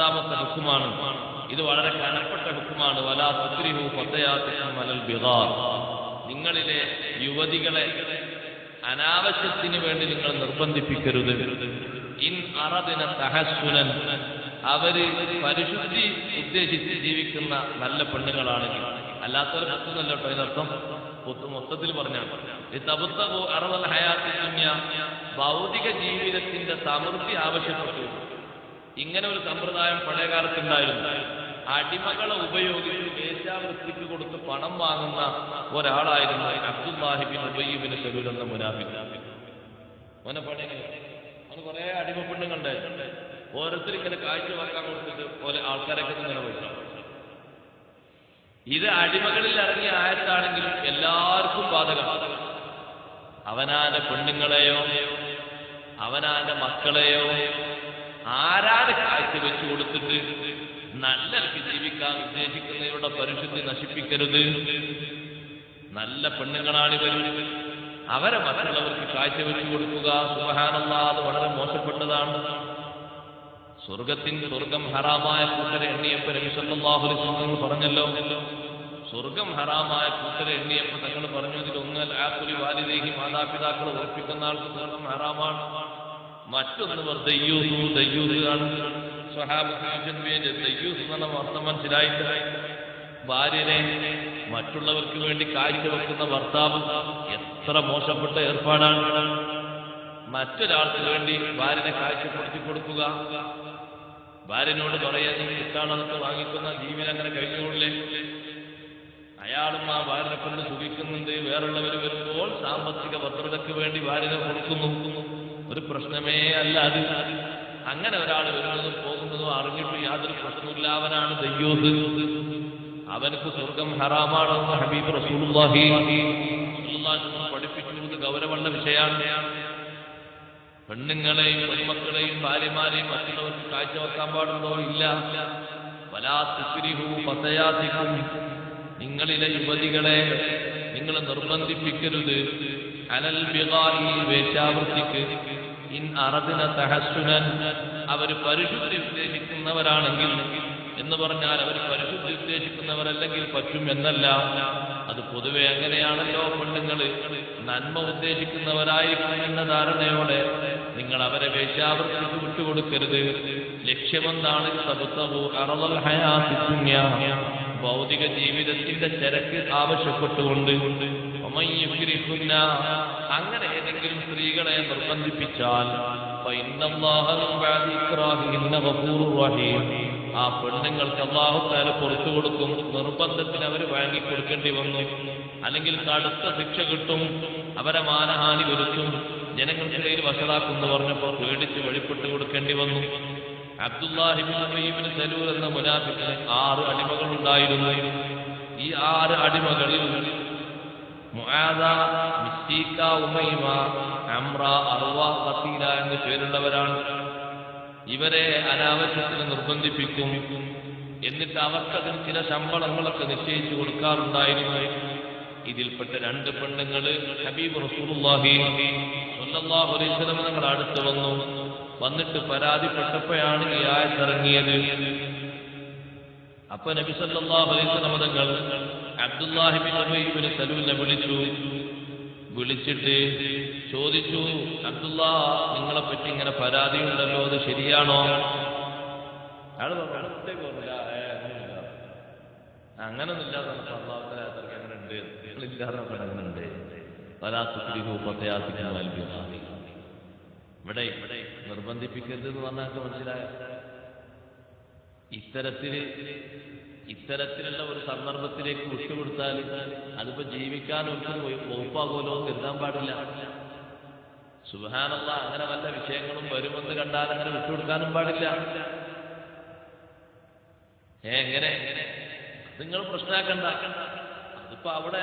പത്താമത്തെ ഹുക്കുമാണ്. ഇത് വളരെ കനപ്പെട്ട ഹുക്കുമാണ്. വലാ സുക്രിഹു ഫത്തയാത്തിക്കും വലൽ ബിഹാർ നിങ്ങളിലെ യുവതികളെ അനാവശ്യത്തിന് വേണ്ടി നിങ്ങൾ നിർബന്ധിപ്പിക്കരുത്. ഇൻ അറദിന സഹസ്വനൻ അവർ പരിശുദ്ധി ഉദ്ദേശിച്ച് ജീവിക്കുന്ന നല്ല പെണ്ണുങ്ങളാണെങ്കിൽ. അല്ലാത്തവർ പറ്റുന്നല്ലോ കേട്ടോ ഇതിനർത്ഥം പൊത്ത് മൊത്തത്തിൽ പറഞ്ഞാണ് അറവൽ ഹയാത്തി ഭൗതിക ജീവിതത്തിന്റെ സമൃദ്ധി ആവശ്യപ്പെട്ടു. ഇങ്ങനെ ഒരു സമ്പ്രദായം പഴയകാലത്തുണ്ടായിരുന്നു. അടിമകളെ ഉപയോഗിച്ച് വേശ്യാവൃത്തിക്ക് കൊടുത്ത് പണം വാങ്ങുന്ന ഒരാളായിരുന്നു അബ്ദുല്ലാഹിബിൻ ഉബയ്യബിന് സലൂൽ എന്ന മുനാഫിൻ മോനെ പണി അവന് കുറെ അടിമ പെണ്ണുങ്ങളുണ്ടായിരുന്നു ഓരോരുത്തർ ഇങ്ങനെ കാഴ്ച വാക്കാൻ കൊടുത്തിട്ട് പോലെ ആൾക്കാരൊക്കെ ഇങ്ങനെ ഇത് അടിമകളിൽ ഇറങ്ങിയ ആയത്താണെങ്കിലും എല്ലാവർക്കും ബാധകം അവനാന്റെ പെണ്ണുങ്ങളെയോ അവനാന്റെ മക്കളെയോ ആരാണ് കാഴ്ച വെച്ചു കൊടുത്തിട്ട് നല്ല ജീവിക്കാൻ ഉദ്ദേശിക്കുന്നവരുടെ പരിശുദ്ധി നശിപ്പിക്കരുത്? നല്ല പെണ്ണുങ്ങളാണ് ഇവർ അവരെ മറ്റുള്ളവർക്ക് കാഴ്ച വെച്ചു കൊടുക്കുക സുബഹാനല്ല വളരെ മോശപ്പെട്ടതാണ്. സ്വർഗത്തിൻ സ്വർഗം ഹറാമായ കൂട്ടരെ എണ്ണിയപ്പോ നബിസല്ലാഹു നിങ്ങൾ പറഞ്ഞല്ലോ. സ്വർഗം ഹറാമായ കൂട്ടരെ എണ്ണിയപ്പോ തങ്ങൾ പറഞ്ഞു ഇതിൽ ഒന്നൽ ആക്കുലി വാലിദേഹി മാതാപിതാക്കൾ ഉറപ്പിക്കുന്ന ആൾക്ക് സ്വർഗം ഹറാമാണ്. മറ്റൊന്ന് ദയ്യൂസു ദയ്യൂസ് ആണ്. ദയ്യൂസ് എന്ന അർത്ഥം മനസ്സിലായിട്ട് ഭാര്യനെ മറ്റുള്ളവർക്ക് വേണ്ടി കാഴ്ചവെക്കുന്ന ഭർത്താവ് എത്ര മോശപ്പെട്ട ഏർപ്പാടാണ്. മറ്റൊരാൾക്ക് വേണ്ടി ഭാര്യനെ കാഴ്ചപ്പെടുത്തി കൊടുക്കുക. ഭാര്യനോട് പറയാൻ ഇഷ്ടാണെന്നൊക്കെ വാങ്ങിക്കുന്ന ജീവിതം അങ്ങനെ കഴിഞ്ഞുകൊള്ളേ അയാളും ആ ഭാര്യനെ കൊണ്ട് സുഖിക്കുന്നുണ്ട്. വേറുള്ളവർ വരുമ്പോൾ സാമ്പത്തിക ഭദ്രതയ്ക്ക് വേണ്ടി ഭാര്യനെ കൊടുക്കുന്നു. ഒരു പ്രശ്നമേ അല്ല അത്. അങ്ങനെ ഒരാൾ വരുന്നതും പോകുന്നതോ അറിഞ്ഞിട്ട് യാതൊരു പ്രശ്നമില്ല അവനാണ് ദയ്യൂസ്. അവനക്ക് സ്വർഗം ഹറാമാണെന്ന് ഹബീബ് റസൂലുള്ളാഹി പഠിപ്പിക്കുന്നത് ഗൗരവമുള്ള വിഷയമാണ്. പെണ്ണുങ്ങളെയും പെൺമക്കളെയും ഭാര്യമാരെയും മറ്റുള്ളവർക്ക് കാഴ്ചവെക്കാൻ പാടുണ്ടോ? ഇല്ല. പതയാതിക്കും നിങ്ങളിലെ യുവതികളെ നിങ്ങൾ നിർബന്ധിപ്പിക്കരുത്. അനൽ ബിഗായി വേശ്യാവൃത്തിക്ക്. ഇൻ അറദിന തഹസുനൻ അവർ പരിശുദ്ധി ഉദ്ദേശിക്കുന്നവരാണെങ്കിൽ എന്ന് പറഞ്ഞാൽ അവർ പരിശുദ്ധി ഉദ്ദേശിക്കുന്നവരല്ലെങ്കിൽ പറ്റും എന്നല്ല. അത് പൊതുവെ അങ്ങനെയാണല്ലോ പെണ്ണുങ്ങൾ നന്മ ഉദ്ദേശിക്കുന്നവരായിരിക്കും എന്ന ധാരണയോടെ നിങ്ങൾ അവരെ വേശ്യാവൃത്തിക്ക് വിട്ടുകൊടുക്കരുത്. ലക്ഷ്യമെന്താണ്? ഭൗതിക ജീവിതത്തിന്റെ ചരക്ക് ആവശ്യപ്പെട്ടുകൊണ്ട് അങ്ങനെ ഏതെങ്കിലും സ്ത്രീകളെ നിർബന്ധിപ്പിച്ചാൽ. ആ പെണ്ണുങ്ങൾക്ക് അള്ളാഹുത്താല പുറത്തു കൊടുക്കും നിർബന്ധത്തിന് അവർ വാങ്ങിക്കൊടുക്കേണ്ടി വന്നു. അല്ലെങ്കിൽ കടുത്ത ശിക്ഷ കിട്ടും അവരെ മാനഹാനി വരുത്തും. ജനങ്ങൾക്കിടയിൽ എന്ന് പറഞ്ഞപ്പോൾ പേടിച്ച് വെളിപ്പെട്ട് കൊടുക്കേണ്ടി വന്നു. അബ്ദുല്ലാഹിബിന് സലൂർ എന്ന മുനാഫിക്ക് ആറ് അടിമകൾ ഉണ്ടായിരുന്നു ഈ ആറ് അടിമകളിൽ മുആദ, മിസ്തീക്ക, ഉമൈമ, അമ്ര, അർവ, ഖത്തീല എന്ന് പേരുള്ളവരാണ്. ഇവരെ അനാവശ്യത്തിന് നിർബന്ധിപ്പിക്കും. എന്നിട്ട് അവർക്കതിന് ചില ശമ്പളങ്ങളൊക്കെ നിശ്ചയിച്ചു കൊടുക്കാറുണ്ടായിരുന്നു. ഇതിൽപ്പെട്ട രണ്ട് പെണ്ണുങ്ങൾ ഹബീബ് റസൂലുള്ളാഹി സ്വല്ലല്ലാഹു അലൈഹി വസല്ലം തങ്ങൾ അടുത്ത് വന്നു. വന്നിട്ട് പരാതിപ്പെട്ടപ്പോഴാണ് ഈ ആയത്തിറങ്ങിയത് അപ്പൊ നബി സല്ലല്ലാഹു അലൈഹി വസല്ലം തങ്ങൾ വിളിച്ചു. വിളിച്ചിട്ട് ചോദിച്ചു അബ്ദുള്ള നിങ്ങളെ പറ്റി ഇങ്ങനെ പരാതി ഉണ്ടല്ലോ അത് ശരിയാണോ? അങ്ങനെ ഇവിടെ ഇവിടെ നിർബന്ധിപ്പിക്കരുത് എന്ന് പറഞ്ഞാൽ മനസ്സിലായ? ഇത്തരത്തിൽ ഇത്തരത്തിലുള്ള ഒരു സന്ദർഭത്തിലേക്ക് വിട്ടുകൊടുത്താൽ അതിപ്പോ ജീവിക്കാൻ പോയി വകുപ്പാകുമല്ലോ എന്ന് കരുതാൻ പാടില്ല. സുബാനല്ല അങ്ങനെ വല്ല വിഷയങ്ങളും വരുമെന്ന് കണ്ടാൽ അങ്ങനെ വിട്ടുകൊടുക്കാനും പാടില്ല. ഏ എങ്ങനെ? നിങ്ങൾ പ്രശ്നമാക്കണ്ട അതിപ്പോ അവിടെ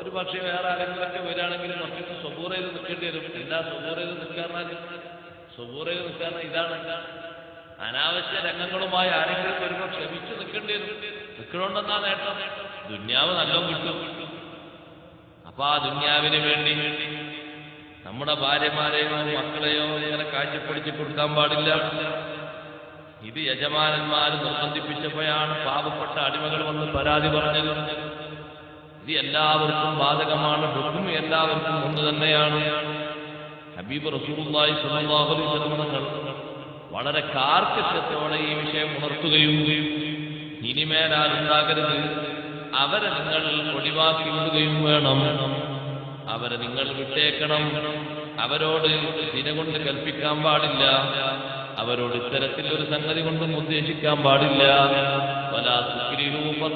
ഒരു പക്ഷേ വേറെ ആരെങ്കിലൊക്കെ വരികയാണെങ്കിൽ നമുക്ക് സ്വബൂറയിൽ നിൽക്കേണ്ടി വരും. എല്ലാ സ്വബൂറയിൽ ചെയ്ത് സ്വബൂറയിൽ നിൽക്കാറുണ്ട്. ഇതാണ്. എന്താണ് അനാവശ്യ രംഗങ്ങളുമായി ആരെങ്കിലും വരുമ്പോൾ ക്ഷമിച്ചു നിൽക്കേണ്ടി നിൽക്കണോണ്ടെന്നാ നേട്ടം? ദുന്യാവ് നല്ലോണം കിട്ടും. അപ്പൊ ആ ദുന്യാവിന് വേണ്ടി നമ്മുടെ ഭാര്യമാരെയോ മക്കളെയോ ഇങ്ങനെ കാഴ്ചപ്പൊടിച്ച് കൊടുക്കാൻ പാടില്ല. ഇത് യജമാനന്മാർ നിർബന്ധിപ്പിച്ചപ്പോഴാണ് പാവപ്പെട്ട അടിമകൾ വന്ന് പരാതി പറഞ്ഞത്. ഇത് എല്ലാവർക്കും ബാധകമാണ്. ഹുക്കും എല്ലാവർക്കും ഒന്ന് തന്നെയാണ്. ഹബീബ് അലൈഹി വസല്ലം തങ്ങൾ വളരെ കാർക്കശ്യത്തോടെ ഈ വിഷയം ഉണർത്തുകയും ഇനിമേലാൽ ഉണ്ടാകരുത്. അവരെ നിങ്ങൾ ഒഴിവാക്കി വിടുകയും വേണം. അവരെ നിങ്ങൾ വിട്ടേക്കണം. അവരോട് ദിനകൊണ്ട് കൽപ്പിക്കാൻ പാടില്ല. അവരോട് ഇത്തരത്തിൽ ഒരു സംഗതി കൊണ്ടും ഉദ്ദേശിക്കാൻ പാടില്ല. വലാ തുക്രിഹൂ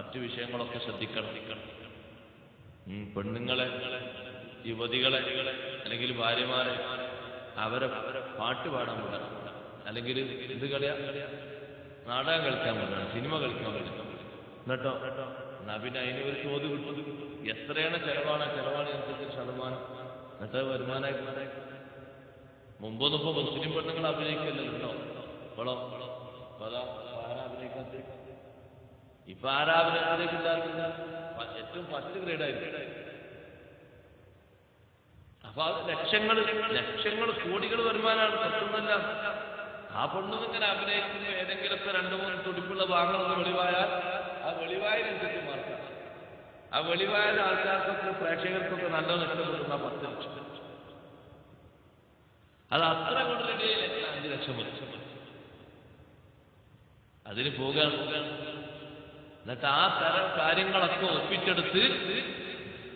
മറ്റു വിഷയങ്ങളൊക്കെ ശ്രദ്ധിക്കണം. പെണ്ണുങ്ങളെ യുവതികളെ അല്ലെങ്കിൽ ഭാര്യമാരെ അവരെ പാട്ട് പാടാൻ വിടാം അല്ലെങ്കിൽ ഇത് കളിയാ നാടകം കളിക്കാൻ വിടാം സിനിമ കളിക്കാൻ വിടാം എന്നിട്ടോ? എന്നാ പിന്നെ അതിന് ഒരു ചോദ്യം കിട്ടും. എത്രയാണ് ചെലവാണ് ചെലവാണ് അനുസരിച്ച് ശതമാനം. എന്നിട്ട് വരുമാനമായി മുമ്പൊന്നും ഇപ്പൊ മുസ്ലിം പെണ്ണുങ്ങൾ അഭിനയിക്കല്ലോ ഇപ്പോഴോ? അതാ അഭിനയിക്കാത്ത ഇപ്പൊ ആരാ ഉണ്ടാക്കില്ല ഏറ്റവും ഫസ്റ്റ് ഗ്രേഡ് ആയിരിക്കും അപ്പൊ അത് ലക്ഷങ്ങൾ ലക്ഷങ്ങൾ കോടികൾ വരുമാനമാണ് പറ്റുന്നല്ല. ആ പൊണ്ണും ഇങ്ങനെ അഭിനയിക്കുന്ന. ഏതെങ്കിലുമൊക്കെ രണ്ടു മൂന്ന് തുടിപ്പുള്ള ഭാഗങ്ങളൊന്ന് വെളിവായാൽ ആ വെളിവായതിനനുസരിച്ച് മാർക്കാം ആ വെളിവായ ആൾക്കാർക്കൊക്കെ പ്രേക്ഷകർക്കൊക്കെ നല്ല നഷ്ടപ്പെടുന്ന പത്ത് ലക്ഷം. അത് അത്ര കൂടുതൽ അഞ്ച് ലക്ഷം അതിന് പോകാൻ എന്നിട്ട് ആ തരം കാര്യങ്ങളൊക്കെ ഒപ്പിച്ചെടുത്ത്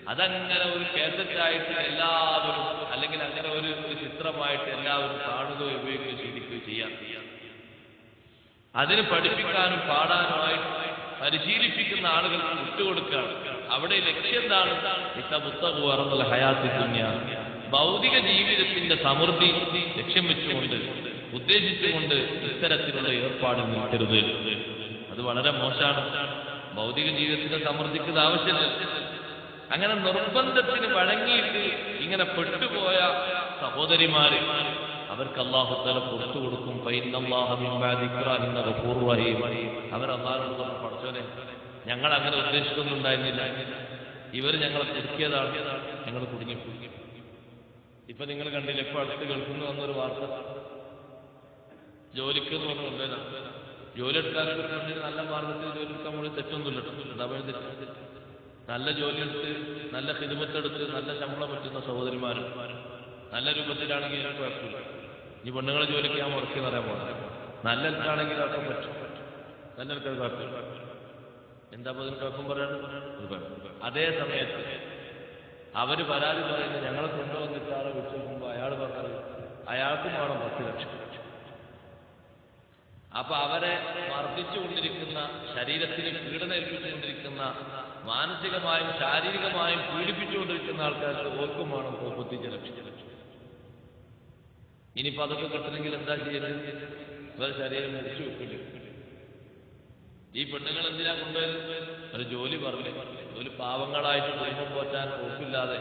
അതങ്ങനെ ഒരു കേന്ദ്രത്തിലായിട്ട് എല്ലാവരും അല്ലെങ്കിൽ അങ്ങനെ ഒരു ചിത്രമായിട്ട് എല്ലാവരും കാണുകയോ ഉപയോഗിക്കുകയോ ശീലിക്കുകയോ ചെയ്യാം. അതിന് പഠിപ്പിക്കാനും പാടാനുമായിട്ട് പരിശീലിപ്പിക്കുന്ന ആളുകൾക്ക് വിട്ടുകൊടുക്കുകയാണ്. അവിടെ ലക്ഷ്യം എന്താണ്? പുസ്തകം ഹയാത്തി ദുന്യ. ഭൗതിക ജീവിതത്തിന്റെ സമൃദ്ധി ലക്ഷ്യം വെച്ചുകൊണ്ട് ഉദ്ദേശിച്ചുകൊണ്ട് ഇത്തരത്തിലുള്ള ഏർപ്പാട് നിൽക്കരുത്. അത് വളരെ മോശമാണ്. ഭൗതിക ജീവിതത്തിന്റെ സമൃദ്ധിക്ക് ഇത് ആവശ്യമില്ല. അങ്ങനെ നിർബന്ധത്തിന് വഴങ്ങിയിട്ട് ഇങ്ങനെ പെട്ടുപോയ സഹോദരിമാര് അവർക്ക് അള്ളാഹുത്തല പുറത്തു കൊടുക്കും. അവർ അള്ളാഹോട് പറഞ്ഞു പഠിച്ചോനെ ഞങ്ങൾ അങ്ങനെ ഉദ്ദേശിക്കുന്നുണ്ടായിരുന്നില്ല ഇവർ ഞങ്ങളെ കുടുക്കിയതാണ് ഞങ്ങൾ കുടുങ്ങി ഇപ്പൊ നിങ്ങൾ കണ്ടില്ല ഇപ്പൊ അടുത്ത് കേൾക്കുന്നു എന്നൊരു വാർത്ത. ജോലിക്ക് എന്ന് പറഞ്ഞു ജോലി പെണ്ണിന് നല്ല മാർഗത്തിൽ ജോലി എടുക്കാൻ വേണ്ടി തെറ്റൊന്നുമില്ല നല്ല ജോലി എടുത്ത് നല്ല ഹിതുമത്തെടുത്ത് നല്ല ശമ്പളം പറ്റുന്ന സഹോദരിമാരും നല്ല രൂപത്തിലാണെങ്കിൽ ഈ ഇനി പെണ്ണുങ്ങളെ ജോലിക്ക് ഞാൻ എന്ന് പറയാൻ പോകുന്നത് നല്ല എടുക്കാണെങ്കിൽ അതൊക്കെ പറ്റും. നല്ല കുഴപ്പമില്ല. എന്താ പതിന് കുഴപ്പം പറയാനും അതേ സമയത്ത് അവർ പരാതി പറയുന്നത് ഞങ്ങളെ കൊണ്ടുവന്നിട്ടാളെ വിട്ടു നോക്കുമ്പോൾ അയാൾ പറഞ്ഞത് അയാൾക്കും വേണം പത്ത് ലക്ഷം. അപ്പൊ അവരെ മർദ്ദിച്ചുകൊണ്ടിരിക്കുന്ന ശരീരത്തിന് പീഡന ഏൽപ്പിച്ചുകൊണ്ടിരിക്കുന്ന മാനസികമായും ശാരീരികമായും പീഡിപ്പിച്ചുകൊണ്ടിരിക്കുന്ന ആൾക്കാർക്ക് ഓർക്കും വേണം മുപ്പത്തിയഞ്ച് ലക്ഷം ഇനിയിപ്പോ അതൊക്കെ കിട്ടണമെങ്കിൽ എന്താ ചെയ്യുന്നത് ഇവരെ ശരീരം മുറിച്ചു വെക്കില്ല ഈ പെണ്ണുങ്ങൾ എന്തിനാ കൊണ്ടുവരുന്നത് ഒരു ജോലി പറഞ്ഞു. ഒരു പാവങ്ങളായിട്ട് കുടുംബം പോറ്റാൻ ഒപ്പില്ലാതെ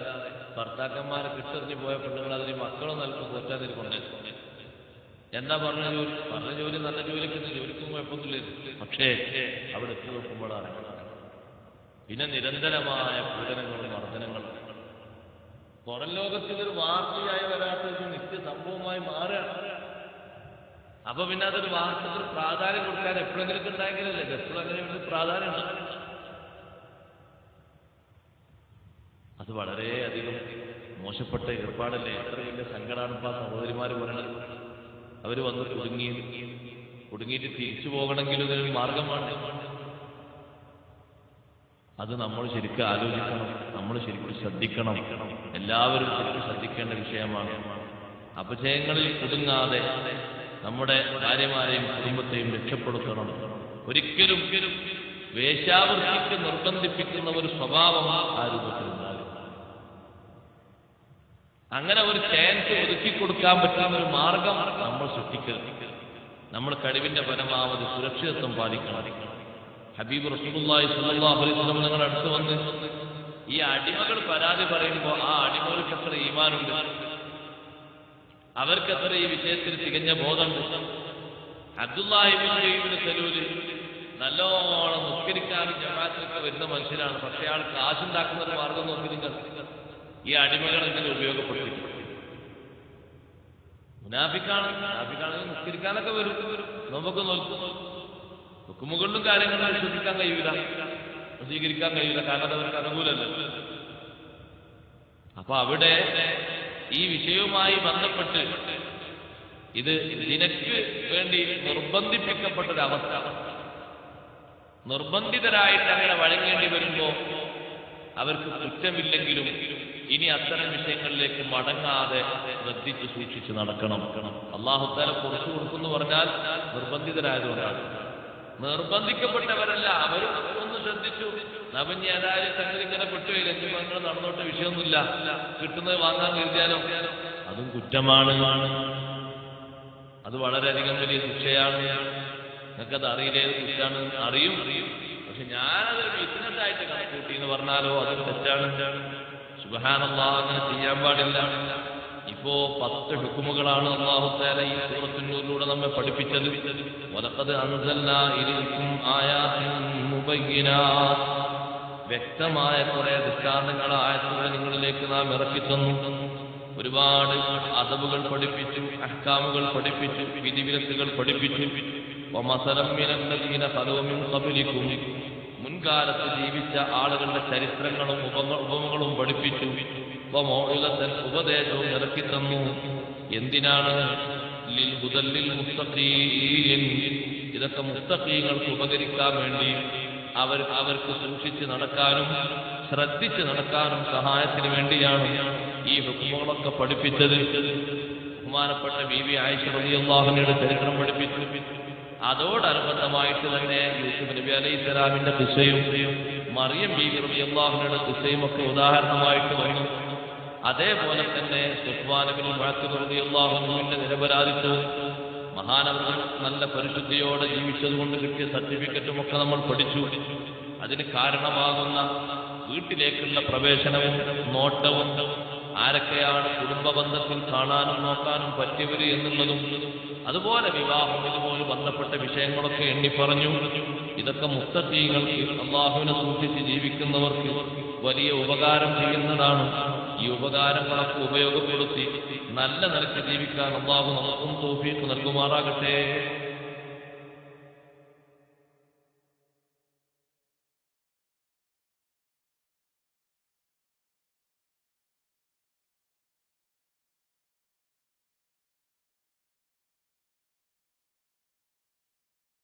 ഭർത്താക്കന്മാരെ കിട്ടറിഞ്ഞു പോയ പെണ്ണുങ്ങൾ അതിന് മക്കളും നൽകും പോറ്റാതിരി എന്താ പറഞ്ഞ ജോലി? പറഞ്ഞ ജോലി നല്ല ജോലിക്ക് ജോലിക്കും കുഴപ്പമൊന്നുമില്ല പക്ഷേ അവിടെ എത്തി നോക്കുമ്പോഴാണ് പിന്നെ നിരന്തരമായ പീഡനങ്ങളും മർദ്ദനങ്ങളും. പുറം ലോകത്തിൽ ഒരു വാർത്തയായി വരാത്തത് നിത്യ സംഭവമായി മാറുകയാണ്. അപ്പൊ പിന്നെ അതൊരു വാർത്തക്ക് പ്രാധാന്യം കൊടുക്കാൻ എപ്പോഴെങ്കിലും ഉണ്ടായെങ്കിലല്ലേ? എപ്പോഴും അങ്ങനെ ഒരു പ്രാധാന്യം അത് വളരെയധികം മോശപ്പെട്ട ഏർപ്പാടല്ലേ? എത്ര വലിയ സങ്കടമാണ് സഹോദരിമാര് പറയണത് അവർ വന്ന് കുടുങ്ങി. കുടുങ്ങിയിട്ട് തിരിച്ചു പോകണമെങ്കിൽ ഇതിനൊരു മാർഗമാണ്. അത് നമ്മൾ ശരിക്കും ആലോചിക്കണം. നമ്മൾ ശരിക്കും ശ്രദ്ധിക്കണം. എല്ലാവരും ശരിക്കും ശ്രദ്ധിക്കേണ്ട വിഷയമാണ്. അപജയങ്ങളിൽ കുടുങ്ങാതെ നമ്മുടെ ഭാര്യമാരെയും കുടുംബത്തെയും രക്ഷപ്പെടുത്തണം. ഒരിക്കലും വേശ്യാവൃത്തിക്ക് നിർബന്ധിപ്പിക്കുന്ന ഒരു സ്വഭാവം ആ രൂപത്തിൽ ഉണ്ടാകും അങ്ങനെ ഒരു ചാൻസ് ഒതുക്കി കൊടുക്കാൻ പറ്റുന്ന ഒരു മാർഗം നമ്മൾ സൃഷ്ടിക്കരുത് നമ്മൾ കഴിവിന്റെ പരമാവധി സുരക്ഷിതത്വം പാലിക്കണം. ഹബീബ് റസൂലുള്ളാഹി സ്വല്ലല്ലാഹു അലൈഹി വസല്ലം അടുത്ത് വന്ന് ഈ അടിമകൾ പരാതി പറയുമ്പോൾ ആ അടിമകൾക്ക് എത്ര ഈമാനുണ്ട്? അവർക്ക് എത്ര ഈ വിഷയത്തിൽ തികഞ്ഞ ബോധമുണ്ട്? അബ്ദുല്ലാഹിബിൻ സലൂൽ നല്ലോണം നിസ്കരിക്കാനും ജമാഅത്തിലൊക്കെ വരുന്ന മനുഷ്യനാണ് പക്ഷേ അയാൾ കാശുണ്ടാക്കുന്ന ഒരു മാർഗം നോക്കി നിങ്ങൾ ഈ അടിമകൾ ഇങ്ങനെ ഉപയോഗപ്പെടുത്തി മുനാഫിക്കാണ്. മുനാഫിക്കാണെങ്കിൽ നിസ്കരിക്കാനൊക്കെ വരും. നമുക്ക് നോക്കും ഹുക്കുമുകളിലും കാര്യങ്ങളും വിശ്വസിക്കാൻ കഴിയില്ല സ്വീകരിക്കാൻ കഴിയില്ല കാരണം അവർക്ക് അനുകൂലല്ല അപ്പൊ അവിടെ ഈ വിഷയവുമായി ബന്ധപ്പെട്ട് ഇത് നിനക്ക് വേണ്ടി നിർബന്ധിപ്പിക്കപ്പെട്ട നിർബന്ധിപ്പിക്കപ്പെട്ടൊരവസ്ഥ. നിർബന്ധിതരായിട്ട് അങ്ങനെ വഴങ്ങേണ്ടി വരുമ്പോ അവർക്ക് കുറ്റമില്ലെങ്കിലും ഇനി അത്തരം വിഷയങ്ങളിലേക്ക് മടങ്ങാതെ ശ്രദ്ധിച്ച് സൂക്ഷിച്ച് നടക്കണം. അള്ളാഹുത്താല കുറച്ചു കൊടുക്കുന്നു പറഞ്ഞാൽ നിർബന്ധിതരായതുകൊണ്ടാണ്. നിർബന്ധിക്കപ്പെട്ടവരല്ല അവരും ഒന്ന് ശ്രദ്ധിച്ചു. നവഞ്ഞ് ഏതായാലും സംഗതി ഇങ്ങനെ പെട്ടുപോയി. രഞ്ജു നിങ്ങൾ നടന്നോട്ട് വിഷയമൊന്നുമില്ല. കിട്ടുന്നത് വാങ്ങാൻ കരുതിയാലോ? അതും കുറ്റമാണ്. അത് വളരെയധികം വലിയ ശിക്ഷയാണ്. നിങ്ങൾക്കത് അറിയില്ലേ? ശിക്ഷയാണ് കുറ്റാണ്. അറിയും. പക്ഷെ ഞാനത് ബിസിനസ് ആയിട്ട് കണക്കൂട്ടി എന്ന് പറഞ്ഞാലോ? അത് തെറ്റാണ്. സുബഹാനല്ല അങ്ങനെ ചെയ്യാൻ പാടില്ല. ഇപ്പോ പത്ത് ഹുക്കുമുകളാണ് അള്ളാഹുത്താല ഈ സൂറത്തിനൂരിലൂടെ നമ്മെ പഠിപ്പിച്ചത്. വലക്കത് മുബയ്യിനാ. വ്യക്തമായ കുറെ ദൃഷ്ടാന്തങ്ങൾ ആയത്തുകൾ നിങ്ങളിലേക്ക് നാം ഇറക്കിത്തന്നു. ഒരുപാട് അതവുകൾ പഠിപ്പിച്ചു അഹ്കാമുകൾ പഠിപ്പിച്ചു വിധിവിലക്കുകൾ പഠിപ്പിച്ചു. മിനല്ലദീന ഖലൂ മിൻ ഖബ്ലിക്കും. മുൻകാലത്ത് ജീവിച്ച ആളുകളുടെ ചരിത്രങ്ങളും ഉപമ- ഉപമകളും പഠിപ്പിച്ചു. വമൗഇലത്തൻ ഉപദേശവും ഇറക്കി തന്നു. എന്തിനാണ്? ഇതൊക്കെ മുസ്തഖീങ്ങൾക്ക് ഉപകരിക്കാൻ വേണ്ടി അവർ അവർക്ക് സൂക്ഷിച്ച് നടക്കാനും ശ്രദ്ധിച്ച് നടക്കാനും സഹായത്തിന് വേണ്ടിയാണ് ഈ ഹുക്കുമുകളൊക്കെ പഠിപ്പിച്ചത്. ബഹുമാനപ്പെട്ട ബി വി ആയിഷ റളിയല്ലാഹുവിന്റെ ചരിത്രം പഠിപ്പിച്ചു. അതോടനുബന്ധമായിട്ട് തന്നെ യൂസുഫ് നബി അലൈഹി സ്വലാമിന്റെ ദിശയും മറിയം ബീബി റബി അള്ളാഹുനയുടെ ദിശയും ഒക്കെ ഉദാഹരണമായിട്ട് വന്നു. അതേപോലെ തന്നെ സുഫ്വാനബിൻ മുഴത്തു റബി അള്ളാഹുനുവിന്റെ നിരപരാധിത്വവും മഹാനവർ നല്ല പരിശുദ്ധിയോടെ ജീവിച്ചത് കൊണ്ട് കിട്ടിയ സർട്ടിഫിക്കറ്റും ഒക്കെ നമ്മൾ പഠിച്ചു. അതിന് കാരണമാകുന്ന വീട്ടിലേക്കുള്ള പ്രവേശനവും നോട്ടവും ആരൊക്കെയാണ് കുടുംബ ബന്ധത്തിൽ കാണാനും നോക്കാനും പറ്റിയവര് എന്നുള്ളതും അതുപോലെ വിവാഹം ഇതുപോലെ ബന്ധപ്പെട്ട വിഷയങ്ങളൊക്കെ എണ്ണി പറഞ്ഞു. ഇതൊക്കെ മുത്തീങ്ങൾക്ക് അള്ളാഹുവിനെ സൂക്ഷിച്ച് ജീവിക്കുന്നവർക്ക് വലിയ ഉപകാരം ചെയ്യുന്നതാണ്. ഈ ഉപകാരങ്ങളൊക്കെ ഉപയോഗപ്പെടുത്തി നല്ല നിലയ്ക്ക് ജീവിക്കാൻ അള്ളാഹു നമുക്കും തോഫീക്ക് നൽകുമാറാകട്ടെ.